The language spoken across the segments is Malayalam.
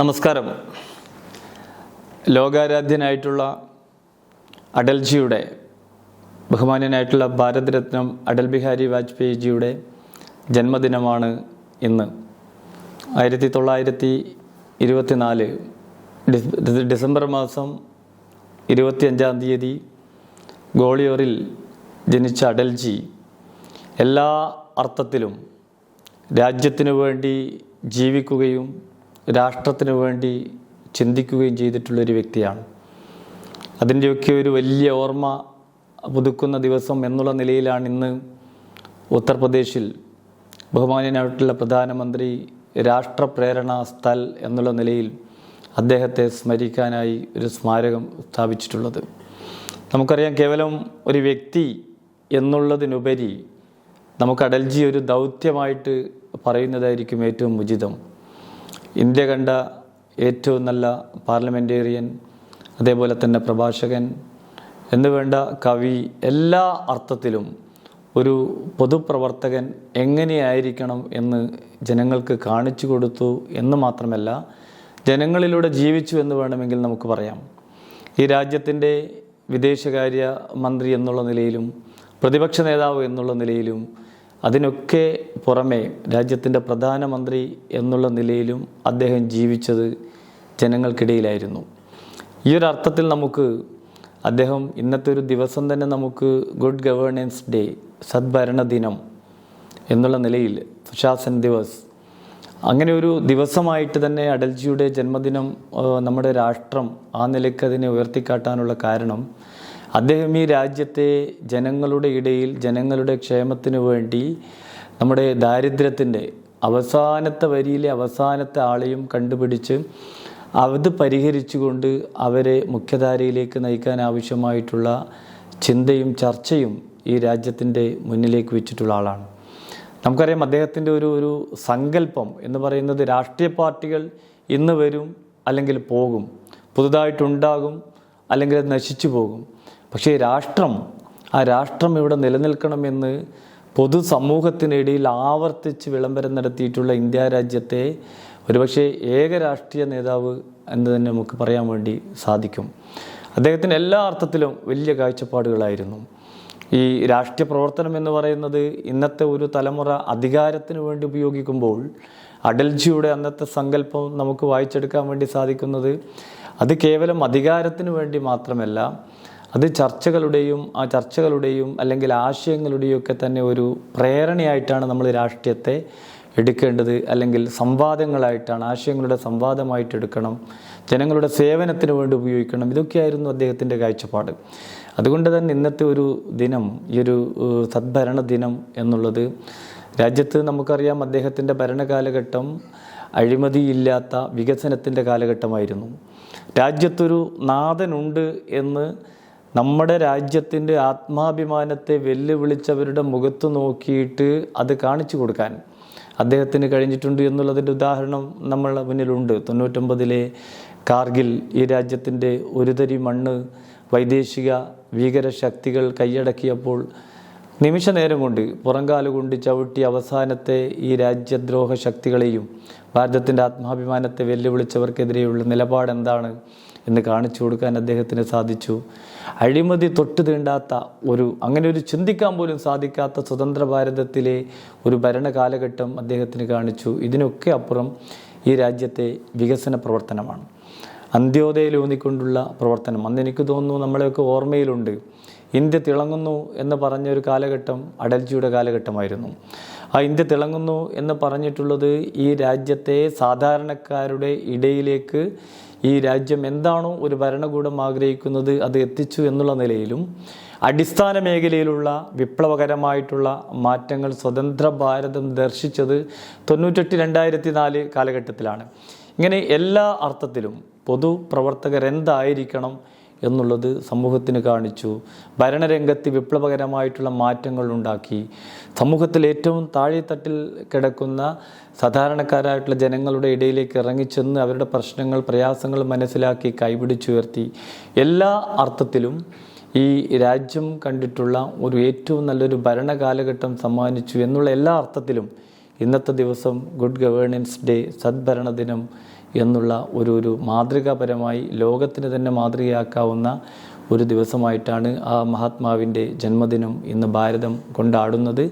നമസ്കാരം. ലോകാരാധ്യനായിട്ടുള്ള അടൽജിയുടെ ബഹുമാന്യനായിട്ടുള്ള ഭാരതരത്നം അടൽ ബിഹാരി വാജ്പേയിജിയുടെ ജന്മദിനമാണ് ഇന്ന്. ആയിരത്തി തൊള്ളായിരത്തി ഇരുപത്തിനാല് ഡിസ് ഡിസംബർ മാസം ഇരുപത്തിയഞ്ചാം തീയതി ഗോളിയോറിൽ ജനിച്ച അടൽജി എല്ലാ അർത്ഥത്തിലും രാജ്യത്തിനു വേണ്ടി ജീവിക്കുകയും രാഷ്ട്രത്തിനു വേണ്ടി ചിന്തിക്കുകയും ചെയ്തിട്ടുള്ളൊരു വ്യക്തിയാണ്. അതിന്റെയൊക്കെ ഒരു വലിയ ഓർമ്മ പുതുക്കുന്ന ദിവസം എന്നുള്ള നിലയിലാണ് ഇന്ന് ഉത്തർപ്രദേശിൽ ബഹുമാനായിട്ടുള്ള പ്രധാനമന്ത്രി രാഷ്ട്രപ്രേരണ സ്ഥൽ എന്നുള്ള നിലയിൽ അദ്ദേഹത്തെ സ്മരിക്കാനായി ഒരു സ്മാരകം സ്ഥാപിച്ചിട്ടുള്ളത്. നമുക്കറിയാം കേവലം ഒരു വ്യക്തി എന്നുള്ളതിനുപരി നമുക്ക് അടൽജി ഒരു ദൗത്യമായിട്ട് പറയുന്നതായിരിക്കും ഏറ്റവും ഉചിതം. ഇന്ത്യ കണ്ട ഏറ്റവും നല്ല പാർലമെന്റേറിയൻ അതേപോലെ തന്നെ പ്രഭാഷകൻ എന്നുവേണ്ട കവി എല്ലാ അർത്ഥത്തിലും ഒരു പൊതുപ്രവർത്തകൻ എങ്ങനെയായിരിക്കണം എന്ന് ജനങ്ങൾക്ക് കാണിച്ചു കൊടുത്തു എന്ന് മാത്രമല്ല ജനങ്ങളിലൂടെ ജീവിച്ചു എന്ന് വേണമെങ്കിൽ നമുക്ക് പറയാം. ഈ രാജ്യത്തിന്റെ വിദേശകാര്യ മന്ത്രി എന്നുള്ള നിലയിലും പ്രതിപക്ഷ നേതാവ് എന്നുള്ള നിലയിലും അതിനൊക്കെ പുറമെ രാജ്യത്തിന്റെ പ്രധാനമന്ത്രി എന്നുള്ള നിലയിലും അദ്ദേഹം ജീവിച്ചത് ജനങ്ങൾക്കിടയിലായിരുന്നു. ഈ ഒരു അർത്ഥത്തിൽ നമുക്ക് അദ്ദേഹം ഇന്നത്തെ ഒരു ദിവസം തന്നെ നമുക്ക് ഗുഡ് ഗവേണൻസ് ഡേ സദ്ഭരണ ദിനം എന്നുള്ള നിലയിൽ സുശാസൻ ദിവസ്. അങ്ങനെ ഒരു ദിവസമായിട്ട് തന്നെ അടൽജിയുടെ ജന്മദിനം നമ്മുടെ രാഷ്ട്രം ആ നിലയ്ക്ക് അതിനെ ഉയർത്തിക്കാട്ടാനുള്ള കാരണം അദ്ദേഹം ഈ രാജ്യത്തെ ജനങ്ങളുടെ ഇടയിൽ ജനങ്ങളുടെ ക്ഷേമത്തിനു വേണ്ടി നമ്മുടെ ദാരിദ്ര്യത്തിന്റെ അവസാനത്തെ വരിയിലെ അവസാനത്തെ ആളെയും കണ്ടുപിടിച്ച് അത് പരിഹരിച്ചുകൊണ്ട് അവരെ മുഖ്യധാരയിലേക്ക് നയിക്കാൻ ആവശ്യമായിട്ടുള്ള ചിന്തയും ചർച്ചയും ഈ രാജ്യത്തിന്റെ മുന്നിലേക്ക് വെച്ചിട്ടുള്ള ആളാണ്. നമുക്കറിയാം അദ്ദേഹത്തിന്റെ ഒരു ഒരു സങ്കല്പം എന്ന് പറയുന്നത് രാഷ്ട്രീയ പാർട്ടികൾ ഇന്ന് വരും അല്ലെങ്കിൽ പോകും. പുതുതായിട്ടുണ്ടാകും അല്ലെങ്കിൽ അത് നശിച്ചു പോകും. പക്ഷേ രാഷ്ട്രം ആ രാഷ്ട്രം ഇവിടെ നിലനിൽക്കണമെന്ന് പൊതുസമൂഹത്തിനിടയിൽ ആവർത്തിച്ച് വിളംബരം നടത്തിയിട്ടുള്ള ഇന്ത്യ രാജ്യത്തെ ഒരുപക്ഷെ ഏക രാഷ്ട്രീയ നേതാവ് എന്ന് തന്നെ നമുക്ക് പറയാൻ വേണ്ടി സാധിക്കും. അദ്ദേഹത്തിന് എല്ലാ അർത്ഥത്തിലും വലിയ കാഴ്ചപ്പാടുകളായിരുന്നു. ഈ രാഷ്ട്രീയ പ്രവർത്തനം എന്ന് പറയുന്നത് ഇന്നത്തെ ഒരു തലമുറ അധികാരത്തിന് വേണ്ടി ഉപയോഗിക്കുമ്പോൾ അടൽജിയുടെ അന്നത്തെ സങ്കല്പം നമുക്ക് വായിച്ചെടുക്കാൻ വേണ്ടി സാധിക്കുന്നത് അത് കേവലം അധികാരത്തിന് വേണ്ടി മാത്രമല്ല അത് ചർച്ചകളുടെയും ആ ചർച്ചകളുടെയും അല്ലെങ്കിൽ ആശയങ്ങളുടെയും ഒക്കെ തന്നെ ഒരു പ്രേരണയായിട്ടാണ് നമ്മൾ രാഷ്ട്രീയത്തെ എടുക്കേണ്ടത് അല്ലെങ്കിൽ സംവാദങ്ങളായിട്ടാണ് ആശയങ്ങളുടെ സംവാദമായിട്ട് എടുക്കണം ജനങ്ങളുടെ സേവനത്തിന് വേണ്ടി ഉപയോഗിക്കണം. ഇതൊക്കെയായിരുന്നു അദ്ദേഹത്തിന്റെ കാഴ്ചപ്പാട്. അതുകൊണ്ട് തന്നെ ഇന്നത്തെ ഒരു ദിനം ഈ ഒരു സദ്ഭരണ ദിനം എന്നുള്ളത് രാജ്യത്ത് നമുക്കറിയാം അദ്ദേഹത്തിന്റെ ഭരണകാലഘട്ടം അഴിമതിയില്ലാത്ത വികസനത്തിന്റെ കാലഘട്ടമായിരുന്നു. രാജ്യത്തൊരു നാഥനുണ്ട് എന്ന് നമ്മുടെ രാജ്യത്തിന്റെ ആത്മാഭിമാനത്തെ വെല്ലുവിളിച്ചവരുടെ മുഖത്ത് നോക്കിയിട്ട് അത് കാണിച്ചു കൊടുക്കാൻ അദ്ദേഹത്തിന് കഴിഞ്ഞിട്ടുണ്ട് എന്നുള്ളതിന്റെ ഉദാഹരണം നമ്മളുടെ മുന്നിലുണ്ട്. തൊണ്ണൂറ്റൊമ്പതിലെ കാർഗിൽ ഈ രാജ്യത്തിന്റെ ഒരു തരി മണ്ണ് വൈദേശിക ഭീകര ശക്തികൾ കൈയടക്കിയപ്പോൾ നിമിഷ നേരം കൊണ്ട് പുറങ്കാലുകൊണ്ട് ചവിട്ടി അവസാനത്തെ ഈ രാജ്യദ്രോഹ ശക്തികളെയും ഭാരതത്തിന്റെ ആത്മാഭിമാനത്തെ വെല്ലുവിളിച്ചവർക്കെതിരെയുള്ള നിലപാട് എന്താണ് എന്ന് കാണിച്ചു കൊടുക്കാൻ അദ്ദേഹത്തിന് സാധിച്ചു. അഴിമതി തൊട്ട് തീണ്ടാത്ത ഒരു അങ്ങനെ ഒരു ചിന്തിക്കാൻ പോലും സാധിക്കാത്ത സ്വതന്ത്ര ഭാരതത്തിലെ ഒരു ഭരണ കാലഘട്ടം അദ്ദേഹത്തിന് കാണിച്ചു. ഇതിനൊക്കെ അപ്പുറം ഈ രാജ്യത്തെ വികസന പ്രവർത്തനമാണ്. അന്ത്യോദയയിലൂന്നിക്കൊണ്ടുള്ള പ്രവർത്തനം. അന്ന് എനിക്ക് തോന്നുന്നു നമ്മളെയൊക്കെ ഓർമ്മയിലുണ്ട്. ഇന്ത്യ തിളങ്ങുന്നു എന്ന് പറഞ്ഞ ഒരു കാലഘട്ടം അടൽജിയുടെ കാലഘട്ടമായിരുന്നു. ആ ഇന്ത്യ തിളങ്ങുന്നു എന്ന് പറഞ്ഞിട്ടുള്ളത് ഈ രാജ്യത്തെ സാധാരണക്കാരുടെ ഇടയിലേക്ക് ഈ രാജ്യം എന്താണോ ഒരു ഭരണകൂടം ആഗ്രഹിക്കുന്നത് അത് എത്തിച്ചു എന്നുള്ള നിലയിലും അടിസ്ഥാന മേഖലയിലുള്ള വിപ്ലവകരമായിട്ടുള്ള മാറ്റങ്ങൾ സ്വതന്ത്ര ഭാരതം ദർശിച്ചത് തൊണ്ണൂറ്റെട്ട് രണ്ടായിരത്തി നാല് കാലഘട്ടത്തിലാണ്. ഇങ്ങനെ എല്ലാ അർത്ഥത്തിലും പൊതുപ്രവർത്തകർ എന്തായിരിക്കണം എന്നുള്ളത് സമൂഹത്തിന് കാണിച്ചു. ഭരണരംഗത്ത് വിപ്ലവകരമായിട്ടുള്ള മാറ്റങ്ങൾ ഉണ്ടാക്കി. സമൂഹത്തിൽ ഏറ്റവും താഴെത്തട്ടിൽ കിടക്കുന്ന സാധാരണക്കാരായിട്ടുള്ള ജനങ്ങളുടെ ഇടയിലേക്ക് ഇറങ്ങിച്ചെന്ന് അവരുടെ പ്രശ്നങ്ങൾ പ്രയാസങ്ങൾ മനസ്സിലാക്കി കൈപിടിച്ചുയർത്തി. എല്ലാ അർത്ഥത്തിലും ഈ രാജ്യം കണ്ടിട്ടുള്ള ഒരു ഏറ്റവും നല്ലൊരു ഭരണകാലഘട്ടം സമ്മാനിച്ചു എന്നുള്ള എല്ലാ അർത്ഥത്തിലും ഇന്നത്തെ ദിവസം ഗുഡ് ഗവേണൻസ് ഡേ സദ്ഭരണ ദിനം എന്നുള്ള ഒരു ഒരു മാതൃകാപരമായി ലോകത്തിന് തന്നെ മാതൃകയാക്കാവുന്ന ഒരു ദിവസമായിട്ടാണ് ആ മഹാത്മാവിന്റെ ജന്മദിനം ഇന്ന് ഭാരതം കൊണ്ടാടുന്നത്.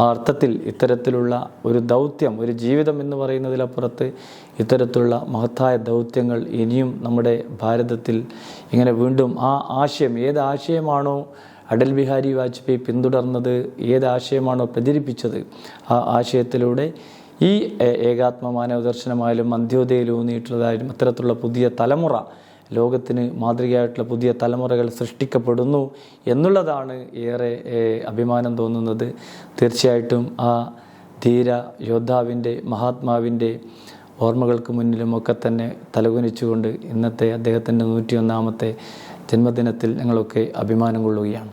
ആ അർത്ഥത്തിൽ ഇത്തരത്തിലുള്ള ഒരു ദൗത്യം ഒരു ജീവിതം എന്ന് പറയുന്നതിലപ്പുറത്ത് ഇത്തരത്തിലുള്ള മഹത്തായ ദൗത്യങ്ങൾ ഇനിയും നമ്മുടെ ഭാരതത്തിൽ ഇങ്ങനെ വീണ്ടും ആ ആശയം ഏത് ആശയമാണോ അടൽ ബിഹാരി വാജ്പേയി പിന്തുടർന്നത് ഏത് ആശയമാണോ പ്രചരിപ്പിച്ചത് ആ ആശയത്തിലൂടെ ഈ ഏ- ഏകാത്മ മാനവ ദർശനമായാലും അന്ത്യോദയയിലൂന്നിയിട്ടുള്ളതായാലും അത്തരത്തിലുള്ള പുതിയ തലമുറ ലോകത്തിന് മാതൃകയായിട്ടുള്ള പുതിയ തലമുറകൾ സൃഷ്ടിക്കപ്പെടുന്നു എന്നുള്ളതാണ് ഏറെ അഭിമാനം തോന്നുന്നത്. തീർച്ചയായിട്ടും ആ ധീര യോദ്ധാവിന്റെ മഹാത്മാവിന്റെ ഓർമ്മകൾക്ക് മുന്നിലുമൊക്കെ തന്നെ തലകുനിച്ചുകൊണ്ട് ഇന്നത്തെ അദ്ദേഹത്തിന്റെ നൂറ്റിയൊന്നാമത്തെ ജന്മദിനത്തിൽ ഞങ്ങളൊക്കെ അഭിമാനം കൊള്ളുകയാണ്.